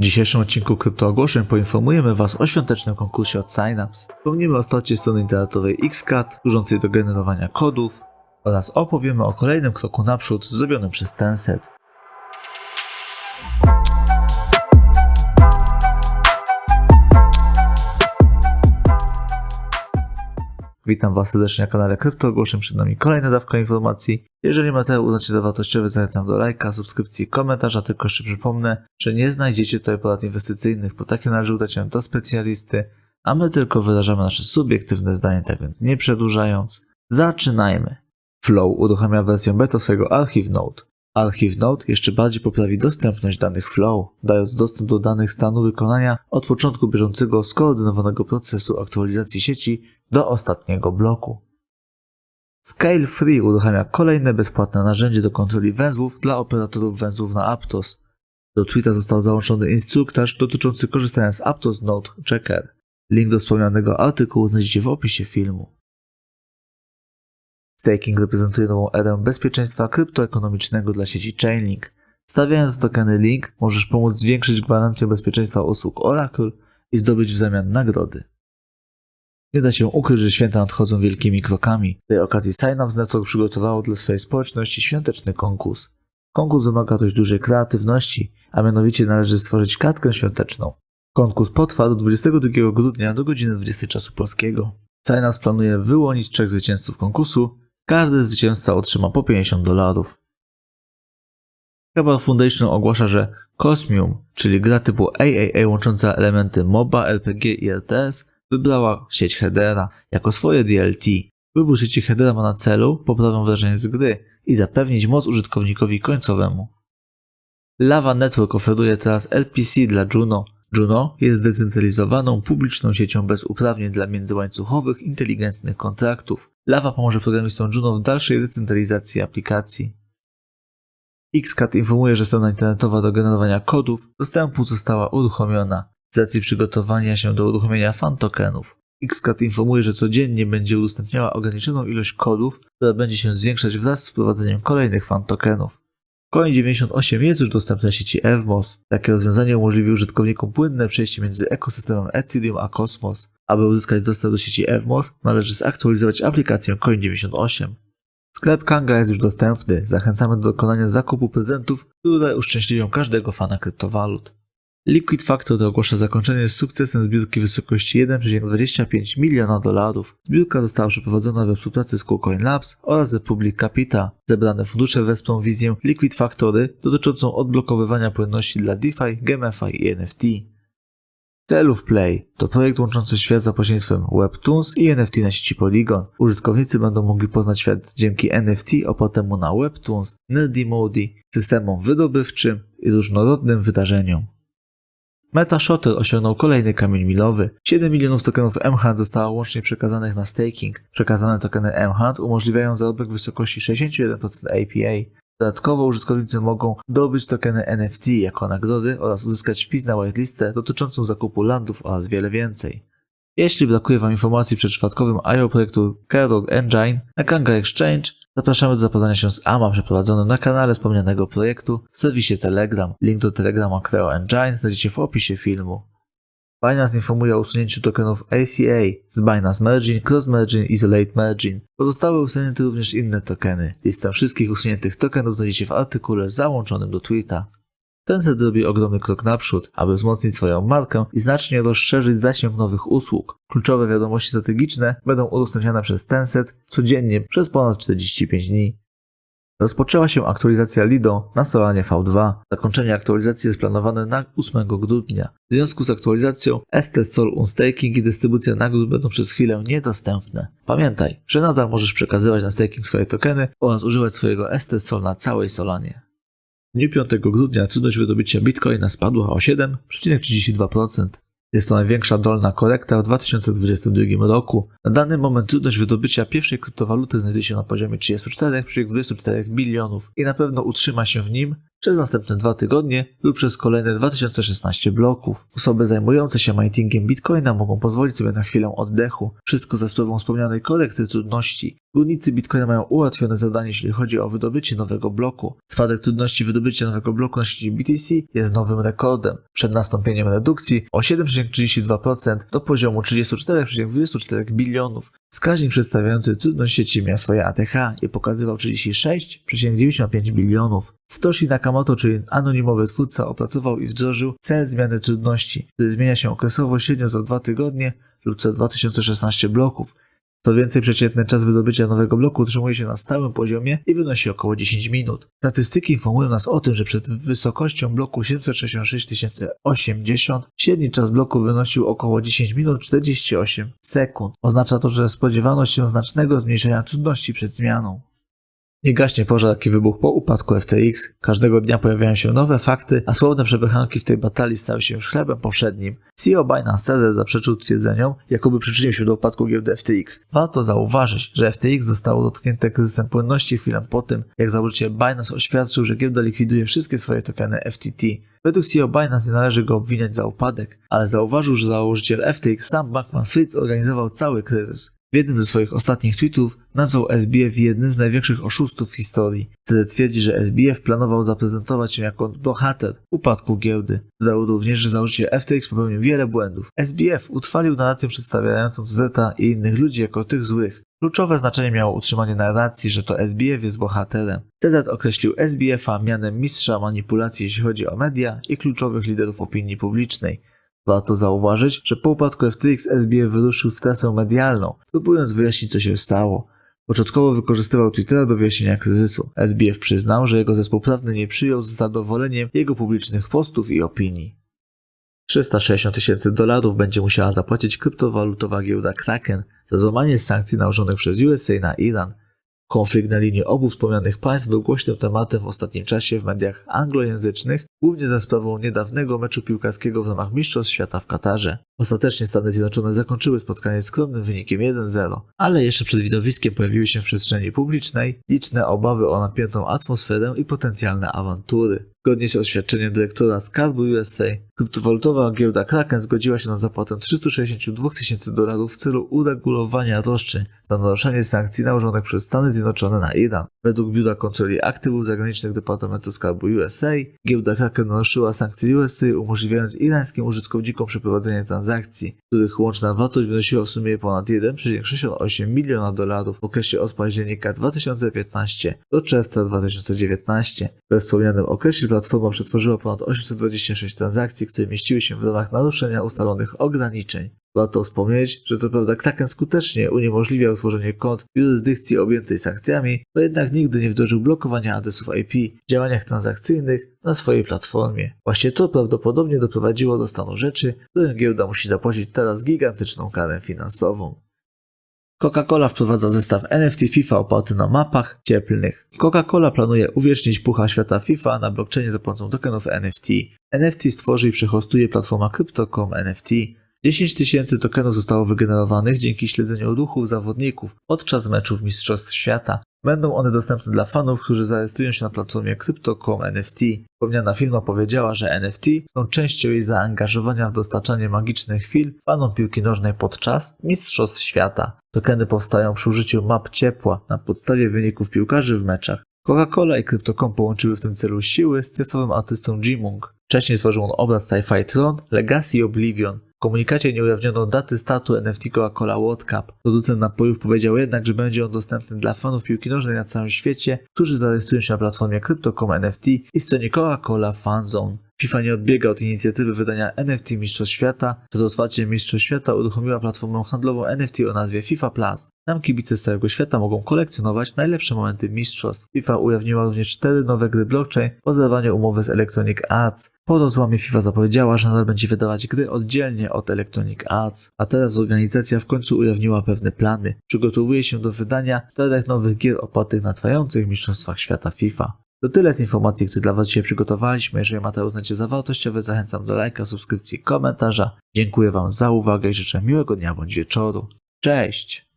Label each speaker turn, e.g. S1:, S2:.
S1: W dzisiejszym odcinku Kryptoogłoszeń poinformujemy Was o świątecznym konkursie od Synapse. Wspomnimy o starcie strony internetowej Xcat, służącej do generowania kodów oraz opowiemy o kolejnym kroku naprzód zrobionym przez Tencent. Witam Was serdecznie na kanale Kryptoogłoszeń. Przed nami kolejna dawka informacji. Jeżeli materiał uznacie za wartościowy, zachęcam do lajka, subskrypcji komentarza. Tylko jeszcze przypomnę, że nie znajdziecie tutaj porad inwestycyjnych, bo takie należy udać się do specjalisty, a my tylko wyrażamy nasze subiektywne zdanie, tak więc nie przedłużając, zaczynajmy. Flow uruchamia wersję beta swojego Archive Node. Archive Node jeszcze bardziej poprawi dostępność danych Flow, dając dostęp do danych stanu wykonania od początku bieżącego skoordynowanego procesu aktualizacji sieci do ostatniego bloku. Scale Free uruchamia kolejne bezpłatne narzędzie do kontroli węzłów dla operatorów węzłów na Aptos. Do Twitter został załączony instruktaż dotyczący korzystania z Aptos Node Checker. Link do wspomnianego artykułu znajdziecie w opisie filmu. Staking reprezentuje nową erę bezpieczeństwa kryptoekonomicznego dla sieci Chainlink. Stawiając tokeny Link, możesz pomóc zwiększyć gwarancję bezpieczeństwa usług Oracle i zdobyć w zamian nagrody. Nie da się ukryć, że święta nadchodzą wielkimi krokami. Z tej okazji Synapse Network przygotowało dla swojej społeczności świąteczny konkurs. Konkurs wymaga dość dużej kreatywności, a mianowicie należy stworzyć kartkę świąteczną. Konkurs potrwa do 22 grudnia do godziny 20 czasu polskiego. Synapse planuje wyłonić trzech zwycięzców konkursu. Każdy zwycięzca otrzyma po 50 dolarów. Cabal Foundation ogłasza, że Cosmium, czyli gra typu AAA łącząca elementy MOBA, RPG i RTS, wybrała sieć Hedera jako swoje DLT. Wybór sieci Hedera ma na celu poprawę wrażenia z gry i zapewnić moc użytkownikowi końcowemu. Lava Network oferuje teraz LPC dla Juno. Juno jest zdecentralizowaną, publiczną siecią bez uprawnień dla międzyłańcuchowych, inteligentnych kontraktów. Lava pomoże programistom Juno w dalszej decentralizacji aplikacji. Xcat informuje, że strona internetowa do generowania kodów dostępu została uruchomiona z racji przygotowania się do uruchomienia fan tokenów. Xcat informuje, że codziennie będzie udostępniała ograniczoną ilość kodów, która będzie się zwiększać wraz z wprowadzeniem kolejnych fan tokenów. Coin98 jest już dostępny na sieci Evmos. Takie rozwiązanie umożliwi użytkownikom płynne przejście między ekosystemem Ethereum a Cosmos. Aby uzyskać dostęp do sieci Evmos, należy zaktualizować aplikację Coin98. Sklep Kanga jest już dostępny. Zachęcamy do dokonania zakupu prezentów, które uszczęśliwią każdego fana kryptowalut. Liquid Factory ogłasza zakończenie z sukcesem zbiórki w wysokości 1,25 miliona dolarów. Zbiórka została przeprowadzona we współpracy z KuCoin Labs oraz Republic Capital. Zebrane fundusze wesprą wizję Liquid Factory dotyczącą odblokowywania płynności dla DeFi, GameFi i NFT. Celów Play to projekt łączący świat za pośrednictwem Webtoons i NFT na sieci Polygon. Użytkownicy będą mogli poznać świat dzięki NFT opartemu na Webtoons, Nerdy Modi, systemom wydobywczym i różnorodnym wydarzeniom. MetaShotter osiągnął kolejny kamień milowy. 7 milionów tokenów mHand zostało łącznie przekazanych na staking. Przekazane tokeny mHand umożliwiają zarobek w wysokości 61% APA. Dodatkowo użytkownicy mogą dobyć tokeny NFT jako nagrody oraz uzyskać wpis na whitelistę dotyczącą zakupu landów oraz wiele więcej. Jeśli brakuje Wam informacji przed czwartkowym IO projektu Kerog Engine na Kanga Exchange, zapraszamy do zapoznania się z AMA przeprowadzonym na kanale wspomnianego projektu w serwisie Telegram. Link do Telegrama Creo Engine znajdziecie w opisie filmu. Binance informuje o usunięciu tokenów ACA z Binance Merging, Cross Merging, Isolate Merging. Pozostałe usunięte również inne tokeny. Listę wszystkich usuniętych tokenów znajdziecie w artykule załączonym do tweeta. Tencent robi ogromny krok naprzód, aby wzmocnić swoją markę i znacznie rozszerzyć zasięg nowych usług. Kluczowe wiadomości strategiczne będą udostępniane przez Tencent codziennie przez ponad 45 dni. Rozpoczęła się aktualizacja Lido na Solanie V2. Zakończenie aktualizacji jest planowane na 8 grudnia. W związku z aktualizacją ST Sol Unstaking i dystrybucja nagród będą przez chwilę niedostępne. Pamiętaj, że nadal możesz przekazywać na staking swoje tokeny oraz używać swojego ST Sol na całej Solanie. W dniu 5 grudnia trudność wydobycia bitcoina spadła o 7,32%. Jest to największa dolna korekta w 2022 roku. Na dany moment trudność wydobycia pierwszej kryptowaluty znajduje się na poziomie 34,24 bilionów i na pewno utrzyma się w nim przez następne dwa tygodnie lub przez kolejne 2016 bloków. Osoby zajmujące się mining Bitcoina mogą pozwolić sobie na chwilę oddechu. Wszystko za sprawą wspomnianej korekty trudności. Górnicy Bitcoina mają ułatwione zadanie, jeśli chodzi o wydobycie nowego bloku. Spadek trudności wydobycia nowego bloku na sieci BTC jest nowym rekordem. Przed nastąpieniem redukcji o 7,32% do poziomu 34,24 bilionów. Wskaźnik przedstawiający trudność sieci miał swoje ATH i pokazywał 36,95 bilionów. Satoshi Nakamoto, czyli anonimowy twórca, opracował i wdrożył cel zmiany trudności, który zmienia się okresowo średnio co 2 tygodnie lub co 2016 bloków. Co więcej, przeciętny czas wydobycia nowego bloku utrzymuje się na stałym poziomie i wynosi około 10 minut. Statystyki informują nas o tym, że przed wysokością bloku 766 080 średni czas bloku wynosił około 10 minut 48 sekund. Oznacza to, że spodziewano się znacznego zmniejszenia trudności przed zmianą. Nie gaśnie pożar, jaki wybuchł po upadku FTX. Każdego dnia pojawiają się nowe fakty, a słowne przepychanki w tej batalii stały się już chlebem powszednim. CEO Binance CZ zaprzeczył twierdzeniom, jakoby przyczynił się do upadku giełdy FTX. Warto zauważyć, że FTX zostało dotknięte kryzysem płynności chwilę po tym, jak założyciel Binance oświadczył, że giełda likwiduje wszystkie swoje tokeny FTT. Według CEO Binance nie należy go obwiniać za upadek, ale zauważył, że założyciel FTX Sam Bankman-Fried organizował cały kryzys. W jednym ze swoich ostatnich tweetów nazwał SBF jednym z największych oszustów w historii. Wtedy twierdzi, że SBF planował zaprezentować się jako bohater upadku giełdy. Dodał również, że założyciel FTX popełnił wiele błędów. SBF utrwalił narrację przedstawiającą Zeta i innych ludzi jako tych złych. Kluczowe znaczenie miało utrzymanie narracji, że to SBF jest bohaterem. TZ określił SBF-a mianem mistrza manipulacji jeśli chodzi o media i kluczowych liderów opinii publicznej. Warto zauważyć, że po upadku FTX SBF wyruszył w trasę medialną, próbując wyjaśnić co się stało. Początkowo wykorzystywał Twittera do wyjaśnienia kryzysu. SBF przyznał, że jego zespół prawny nie przyjął z zadowoleniem jego publicznych postów i opinii. 360 tysięcy dolarów będzie musiała zapłacić kryptowalutowa giełda Kraken za złamanie sankcji nałożonych przez USA na Iran. Konflikt na linii obu wspomnianych państw był głośnym tematem w ostatnim czasie w mediach anglojęzycznych, głównie za sprawą niedawnego meczu piłkarskiego w ramach Mistrzostw Świata w Katarze. Ostatecznie Stany Zjednoczone zakończyły spotkanie skromnym wynikiem 1-0, ale jeszcze przed widowiskiem pojawiły się w przestrzeni publicznej liczne obawy o napiętą atmosferę i potencjalne awantury. Zgodnie z oświadczeniem dyrektora Skarbu USA, kryptowalutowa giełda Kraken zgodziła się na zapłatę 362 tysięcy dolarów w celu uregulowania roszczeń za naruszenie sankcji nałożonych przez Stany Zjednoczone na Iran. Według Biura Kontroli Aktywów Zagranicznych Departamentu Skarbu USA, giełda Kraken naruszyła sankcje USA, umożliwiając irańskim użytkownikom przeprowadzenie transakcji, których łączna wartość wynosiła w sumie ponad 1,68 miliona dolarów w okresie od października 2015 do czerwca 2019. We wspomnianym okresie platforma przetworzyła ponad 826 transakcji, które mieściły się w ramach naruszenia ustalonych ograniczeń. Warto wspomnieć, że co prawda Kraken skutecznie uniemożliwiał tworzenie kont w jurysdykcji objętej sankcjami, to jednak nigdy nie wdrożył blokowania adresów IP w działaniach transakcyjnych na swojej platformie. Właśnie to prawdopodobnie doprowadziło do stanu rzeczy, w którym giełda musi zapłacić teraz gigantyczną karę finansową. Coca-Cola wprowadza zestaw NFT FIFA oparty na mapach cieplnych. Coca-Cola planuje uwiecznić pucha świata FIFA na blockchainie za pomocą tokenów NFT. NFT stworzy i przehostuje platforma Crypto.com NFT. 10 tysięcy tokenów zostało wygenerowanych dzięki śledzeniu ruchów zawodników podczas meczów Mistrzostw Świata. Będą one dostępne dla fanów, którzy zarejestrują się na platformie Crypto.com NFT. Wspomniana firma powiedziała, że NFT są częścią jej zaangażowania w dostarczanie magicznych chwil fanom piłki nożnej podczas Mistrzostw Świata. Tokeny powstają przy użyciu map ciepła na podstawie wyników piłkarzy w meczach. Coca-Cola i Crypto.com połączyły w tym celu siły z cyfrowym artystą Jimung. Wcześniej stworzył on obraz Sci-Fi Tron, Legacy Oblivion. Komunikacie nie ujawniono daty startu NFT Coca-Cola World Cup. Producent napojów powiedział jednak, że będzie on dostępny dla fanów piłki nożnej na całym świecie, którzy zarejestrują się na platformie Crypto.com NFT i stronie Coca-Cola Fanzone. FIFA nie odbiega od inicjatywy wydania NFT Mistrzostw Świata. Przed otwarciem Mistrzostw Świata uruchomiła platformę handlową NFT o nazwie FIFA Plus. Tam kibice z całego świata mogą kolekcjonować najlepsze momenty mistrzostw. FIFA ujawniła również cztery nowe gry blockchain po zerwaniu umowy z Electronic Arts. Po rozłamie FIFA zapowiedziała, że nadal będzie wydawać gry oddzielnie od Electronic Arts, a teraz organizacja w końcu ujawniła pewne plany. Przygotowuje się do wydania czterech nowych gier opartych na trwających mistrzostwach świata FIFA. To tyle z informacji, które dla Was dzisiaj przygotowaliśmy. Jeżeli materiał uznacie za wartościowy, zachęcam do lajka, subskrypcji, komentarza. Dziękuję Wam za uwagę i życzę miłego dnia bądź wieczoru. Cześć!